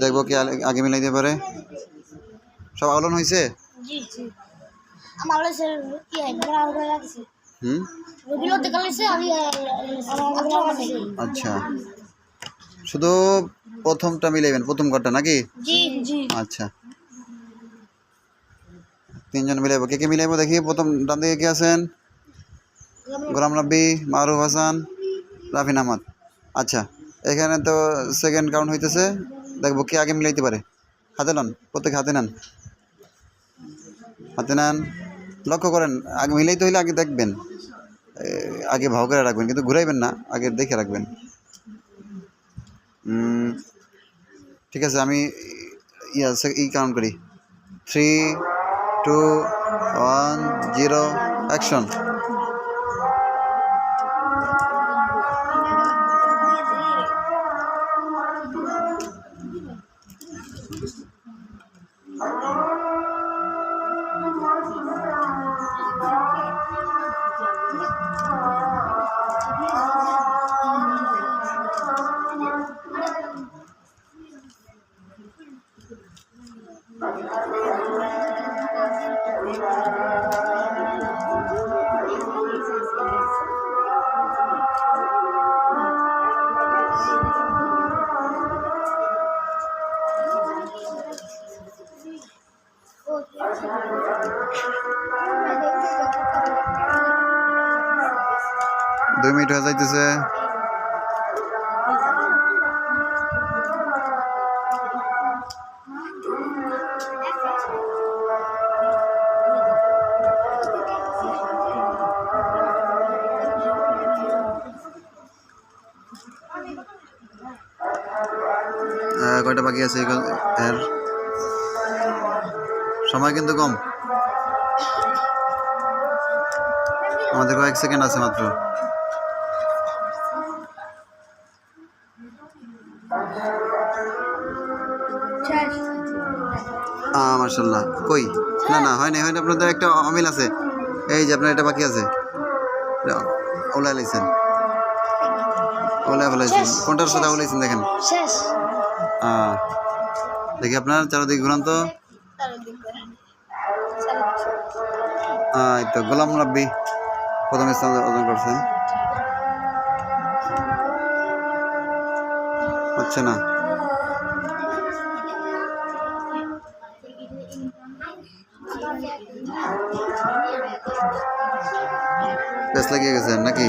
দেখব কি আগে মিলাইতে পারে। সব আলোন হয়েছে জি জি। আমার কাছে কি হয় বড় আউট হয়ে হুম? রবিলো থেকে গেছে আমি আচ্ছা। শুধু প্রথমটা মিলাইবেন প্রথম ঘরটা নাকি? জি জি। আচ্ছা। তিনজন মিলাইবো। কে কে মিলাইবো দেখি প্রথম ডান দিকে কে আছেন? গোলাম রাব্বি মারুফ হাসান রাফিন আহমদ। আচ্ছা এখানে তো সেকেন্ড কাউন্ট হইতেছে। দেখব কে আগে মিলাইতে পারে। হাতে নেন, প্রত্যেক হাতে নেন। হাতে নেন, লক্ষ্য করেন, আগে মিলাইতে হইলে আগে দেখবেন। আগে ভাও করে রাখবেন, কিন্তু ঘুরাইবেন না, আগে দেখে রাখবেন। ঠিক আছে, আমি ইয়া ই কাউন্ট করি। Three two one zero action Oh. দুই মিনিট হয়ে যাইতেছে। কয়টা বাকি আছে এর সময় কিন্তু কম। আমাদের কয়েক সেকেন্ড আছে মাত্র। মার্শাল্লাহ কই? না না হয় না হয় না আপনাদের একটা অমিল আছে। এই যে আপনার এটা বাকি আছে। ওলা লাইছেন। ওলা ফেলাইছেন। কোনটার সাথে ওলাইছেন দেখেন। দেখি আপনার চারদিক ঘুরান তো। এই তো গোলাম রাব্বি প্রথম স্থান অর্জন করছেন। হচ্ছে না। পেস লাগিয়ে গেছেন নাকি?